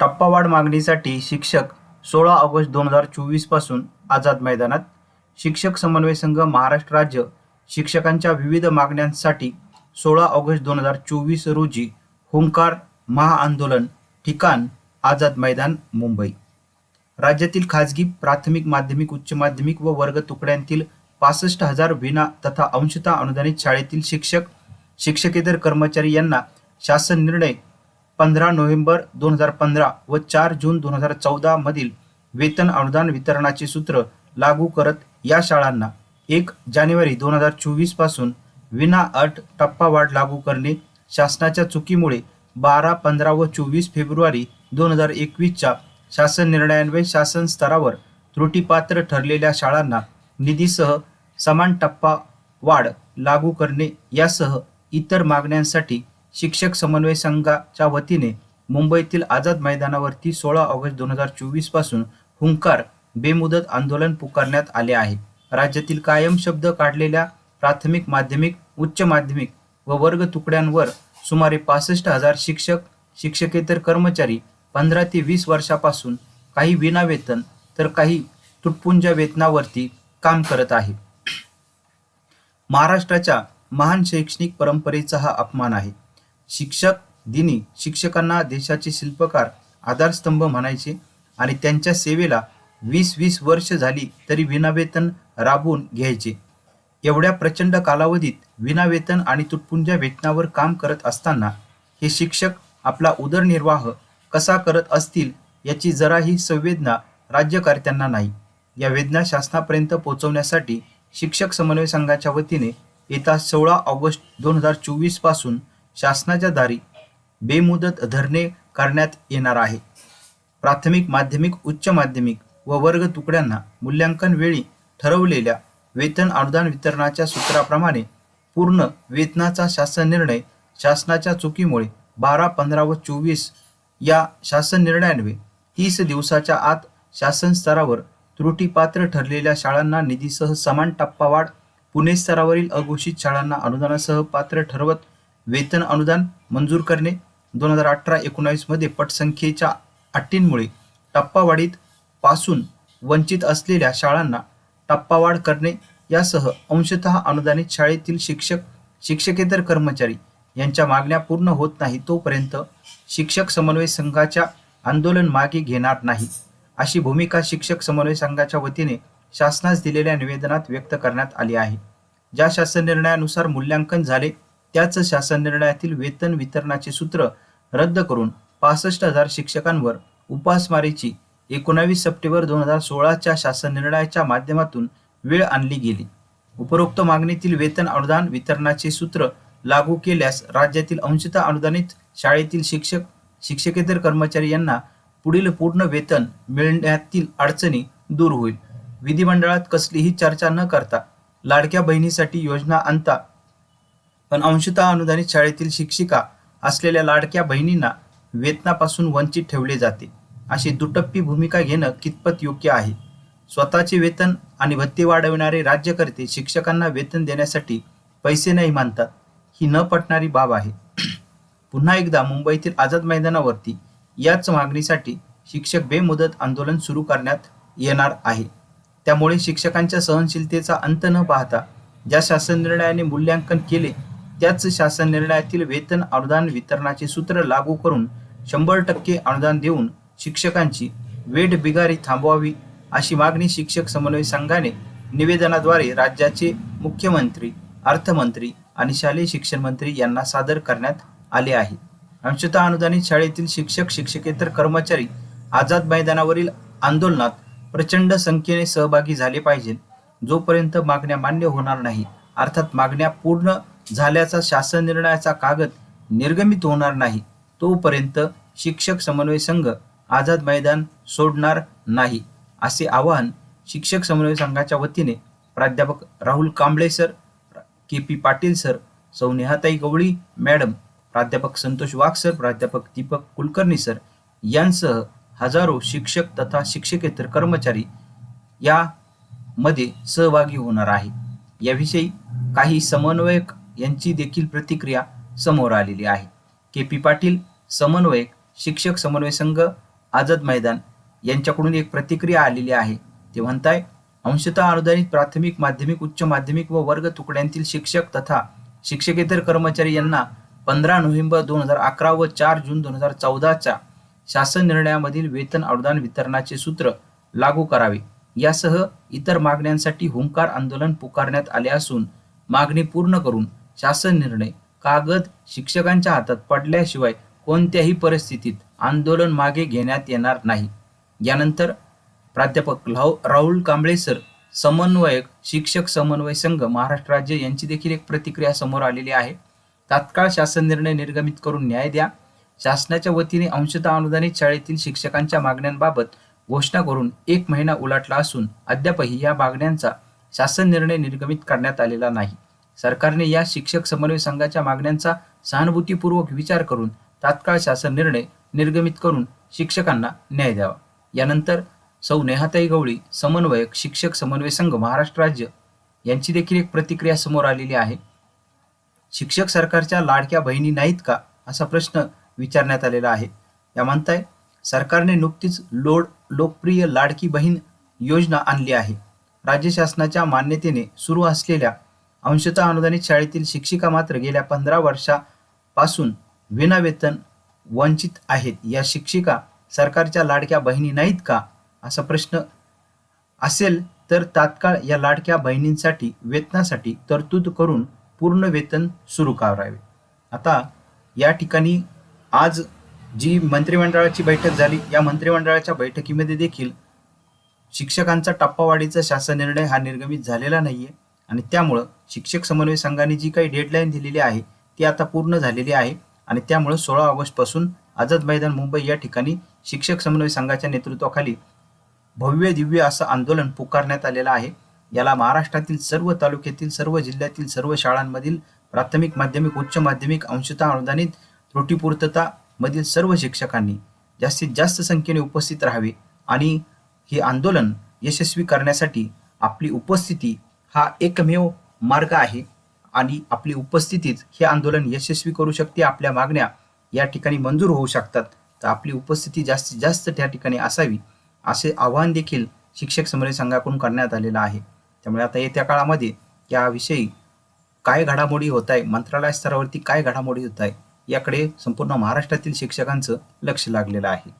टप्पावाढ मागणीसाठी शिक्षक सोळा ऑगस्ट दोन हजार चोवीसपासून आझाद मैदानात. शिक्षक समन्वय संघ महाराष्ट्र राज्य शिक्षकांच्या विविध मागण्यांसाठी सोळा ऑगस्ट दोन हजार चोवीस रोजी हुंकार महाआंदोलन ठिकाण आझाद मैदान मुंबई. राज्यातील खाजगी प्राथमिक माध्यमिक उच्च माध्यमिक व वर्ग तुकड्यांतील पासष्ट हजार विना तथा अंशतः अनुदानित शाळेतील शिक्षक शिक्षकेतर कर्मचारी यांना शासन निर्णय पंधरा नोव्हेंबर दोन हजार पंधरा व चार जून दोन हजार चौदा मधील वेतन अनुदान वितरणाचे सूत्र लागू करत या शाळांना एक जानेवारी दोन हजार चोवीसपासून विना अट टप्पावाढ लागू करणे शासनाच्या चुकीमुळे बारा पंधरा व चोवीस फेब्रुवारी दोन हजार एकवीसच्या शासन निर्णयान्वये शासन स्तरावर त्रुटीपात्र ठरलेल्या शाळांना निधीसह समान टप्पा वाढ लागू करणे यासह इतर मागण्यांसाठी शिक्षक समन्वय संघाच्या वतीने मुंबईतील आझाद मैदानावरती सोळा ऑगस्ट दोन हजार चोवीसपासून हुंकार बेमुदत आंदोलन पुकारण्यात आले आहे. राज्यातील कायम शब्द काढलेल्या प्राथमिक माध्यमिक उच्च माध्यमिक व वर्ग तुकड्यांवर सुमारे पासष्ट हजार शिक्षक शिक्षकेतर कर्मचारी पंधरा ते वीस वर्षापासून काही विनावेतन तर काही तुटपुंजा वेतनावरती काम करत आहे. महाराष्ट्राच्या महान शैक्षणिक परंपरेचा हा अपमान आहे. शिक्षक दिनी शिक्षकांना देशाचे शिल्पकार आधारस्तंभ म्हणायचे आणि त्यांच्या सेवेला वीस वीस वर्ष झाली तरी विनावेतन राबवून घ्यायचे. एवढ्या प्रचंड कालावधीत विनावेतन आणि तुटपुंजा वेतनावर काम करत असताना हे शिक्षक आपला उदरनिर्वाह कसा करत असतील याची जराही संवेदना राज्यकर्त्यांना नाही. या वेदना शासनापर्यंत पोहोचवण्यासाठी शिक्षक समन्वय संघाच्या वतीने येत्या सोळा ऑगस्ट दोन हजार चोवीसपासून शासनाच्या दारी बेमुदत धरणे करण्यात येणार आहे. प्राथमिक माध्यमिक उच्च माध्यमिक व वर्ग तुकड्यांना मूल्यांकन वेळी ठरवलेल्या वेतन अनुदान वितरणाच्या सूत्राप्रमाणे पूर्ण वेतनाचा शासन निर्णय शासनाच्या चुकीमुळे बारा पंधरा व चोवीस या शासन निर्णयान्वये तीस दिवसाच्या आत शासन स्तरावर त्रुटीपात्र ठरलेल्या शाळांना निधीसह समान टप्पावाढ पुणे स्तरावरील अघोषित शाळांना अनुदानासह पात्र ठरवत वेतन अनुदान मंजूर करणे. दोन हजार अठरा एकोणावीसमध्ये पटसंख्येच्या अटींमुळे टप्पावाढीत पासून वंचित असलेल्या शाळांना टप्पावाढ करणे. यासह अंशतः अनुदानित शाळेतील शिक्षक शिक्षकेतर कर्मचारी यांच्या मागण्या पूर्ण होत नाही तोपर्यंत शिक्षक समन्वय संघाच्या आंदोलन मागे घेणार नाही. अशी भूमिका शिक्षक समन्वय संघाच्या वतीने शासनास दिलेल्या निवेदनात व्यक्त करण्यात आली आहे. ज्या शासन निर्णयानुसार मूल्यांकन झाले त्याच शासन निर्णयातील वेतन वितरणाचे सूत्र रद्द करून पासष्ट हजार शिक्षकांवर उपासमारीची एकोणावीस सप्टेंबर दोन हजार सोळाच्या शासन निर्णयाच्या माध्यमातून वेळ आणली गेली. उपरोक्त मागणीतील वेतन अनुदान वितरणाचे सूत्र लागू केल्यास राज्यातील अंशतः अनुदानित शाळेतील शिक्षक शिक्षकेतर कर्मचारी यांना पुढील पूर्ण वेतन मिळण्यातील अडचणी दूर होईल. विधिमंडळात कसलीही चर्चा न करता लाडक्या बहिणीसाठी योजना आणता पण अंशतः अनुदानित शाळेतील शिक्षिका असलेल्या लाडक्या बहिणींना वेतनापासून वंचित ठेवले जाते. अशी दुटप्पी भूमिका घेणं कितपत योग्य आहे? स्वतःचे वेतन आणि भत्ते वाढविणारे राज्यकर्ते शिक्षकांना वेतन देण्यासाठी पैसे नाही मानतात ही न पटणारी बाब आहे. पुन्हा एकदा मुंबईतील आझाद मैदानावरती याच मागणीसाठी शिक्षक बेमुदत आंदोलन सुरू करण्यात येणार आहे. त्यामुळे शिक्षकांच्या सहनशीलतेचा अंत न पाहता ज्या शासन निर्णयाने मूल्यांकन केले त्याच शासन निर्णयातील वेतन अनुदान वितरणाचे सूत्र लागू करून शंभर टक्के अनुदान देऊन शिक्षकांची वेठ बिगारी थांबवावी अशी मागणी शिक्षक समन्वय संघाने निवेदनाद्वारे राज्याचे मुख्यमंत्री अर्थमंत्री आणि शालेय शिक्षण मंत्री यांना सादर करण्यात आले आहे. अंशतः अनुदानित शाळेतील शिक्षक शिक्षकेतर कर्मचारी आझाद मैदानावरील आंदोलनात प्रचंड संख्येने सहभागी झाले पाहिजेत जोपर्यंत मागण्या मान्य होणार नाही. अर्थात मागण्या पूर्ण झाल्याचा शासन निर्णयाचा कागद निर्गमित होणार नाही तोपर्यंत शिक्षक समन्वय संघ आझाद मैदान सोडणार नाही असे आवाहन शिक्षक समन्वय संघाच्या वतीने प्राध्यापक Rahul Kamble sir K P Patil sir सौ नेहाताई गवळी मॅडम प्राध्यापक संतोष वाघ सर प्राध्यापक दीपक कुलकर्णी सर यांसह हजारो शिक्षक तथा शिक्षकेतर कर्मचारी यामध्ये सहभागी होणार आहे. याविषयी काही समन्वयक यांची देखील प्रतिक्रिया समोर आलेली आहे. के पी पाटील समन्वयक शिक्षक समन्वय संघ आझाद मैदान यांच्याकडून एक प्रतिक्रिया आलेली आहे. ते म्हणताय अंशतः अनुदानित प्राथमिक माध्यमिक उच्च माध्यमिक व वर्ग तुकड्यांतील शिक्षक तथा शिक्षकेतर कर्मचारी यांना पंधरा नोव्हेंबर दोन हजार अकरा व चार जून दोन हजार चौदाच्या शासन निर्णयामधील वेतन अनुदान वितरणाचे सूत्र लागू करावे. यासह इतर मागण्यांसाठी हुंकार आंदोलन पुकारण्यात आले असून मागणी पूर्ण करून शासन निर्णय. कागद शिक्षकांच्या हातात पडल्याशिवाय कोणत्याही परिस्थितीत आंदोलन मागे घेण्यात येणार नाही. यानंतर प्राध्यापक लाव- राहुल कांबळे सर समन्वयक शिक्षक समन्वय संघ महाराष्ट्र राज्य यांची देखील एक प्रतिक्रिया समोर आलेली आहे. तात्काळ शासन निर्णय निर्गमित करून न्याय द्या. शासनाच्या वतीने अंशतः अनुदानित शाळेतील शिक्षकांच्या मागण्यांबाबत घोषणा करून एक महिना उलाटला असून अद्यापही या मागण्यांचा शासन निर्णय निर्गमित करण्यात आलेला नाही. सरकारने या शिक्षक समन्वय संघाच्या मागण्यांचा सहानुभूतीपूर्वक विचार करून तात्काळ शासन निर्णय निर्गमित करून शिक्षकांना न्याय द्यावा. यानंतर सौ नेहाताई गवळी समन्वयक शिक्षक समन्वय संघ महाराष्ट्र राज्य यांची देखील एक प्रतिक्रिया समोर आलेली आहे. शिक्षक सरकारच्या लाडक्या बहिणी नाहीत का? असा प्रश्न विचारण्यात आलेला आहे. या म्हणताय सरकारने नुकतीच लोड लोकप्रिय लाडकी बहीण योजना आणली आहे. राज्य शासनाच्या मान्यतेने सुरू असलेल्या अंशतः अनुदानित शाळेतील शिक्षिका मात्र गेल्या पंधरा वर्षापासून विनावेतन वंचित आहेत. या शिक्षिका सरकारच्या लाडक्या बहिणी नाहीत का? असा प्रश्न असेल तर तात्काळ या लाडक्या बहिणींसाठी वेतनासाठी तरतूद करून पूर्ण वेतन सुरू करावे. आता या ठिकाणी आज जी मंत्रिमंडळाची बैठक झाली या मंत्रिमंडळाच्या बैठकीमध्ये देखील शिक्षकांचा टप्पावाढीचा शासन निर्णय हा निर्गमित झालेला नाही आहे आणि त्यामुळं शिक्षक समन्वय संघाने जी काही डेडलाईन दिलेली आहे ती आता पूर्ण झालेली आहे. आणि त्यामुळं सोळा ऑगस्टपासून आझाद मैदान मुंबई या ठिकाणी शिक्षक समन्वय संघाच्या नेतृत्वाखाली भव्य दिव्य असं आंदोलन पुकारण्यात आलेलं आहे. याला महाराष्ट्रातील सर्व तालुक्यातील सर्व जिल्ह्यातील सर्व शाळांमधील प्राथमिक माध्यमिक उच्च माध्यमिक अंशतः अनुदानित त्रुटीपूर्तता मधील सर्व शिक्षकांनी जास्तीत जास्त संख्येने उपस्थित राहावे. आणि हे आंदोलन यशस्वी करण्यासाठी आपली उपस्थिती हा एकमेव मार्ग आहे आणि आपली उपस्थितीच हे आंदोलन यशस्वी करू शकते आपल्या मागण्या या ठिकाणी मंजूर होऊ शकतात. तर आपली उपस्थिती जास्तीत जास्त त्या ठिकाणी असावी असे आवाहन देखील शिक्षक समन्वय संघाकडून करण्यात आलेलं आहे. त्यामुळे आता येत्या काळामध्ये याविषयी काय घडामोडी होत आहे मंत्रालय स्तरावरती काय घडामोडी होत आहे याकडे संपूर्ण महाराष्ट्रातील शिक्षकांचं लक्ष लागलेलं आहे.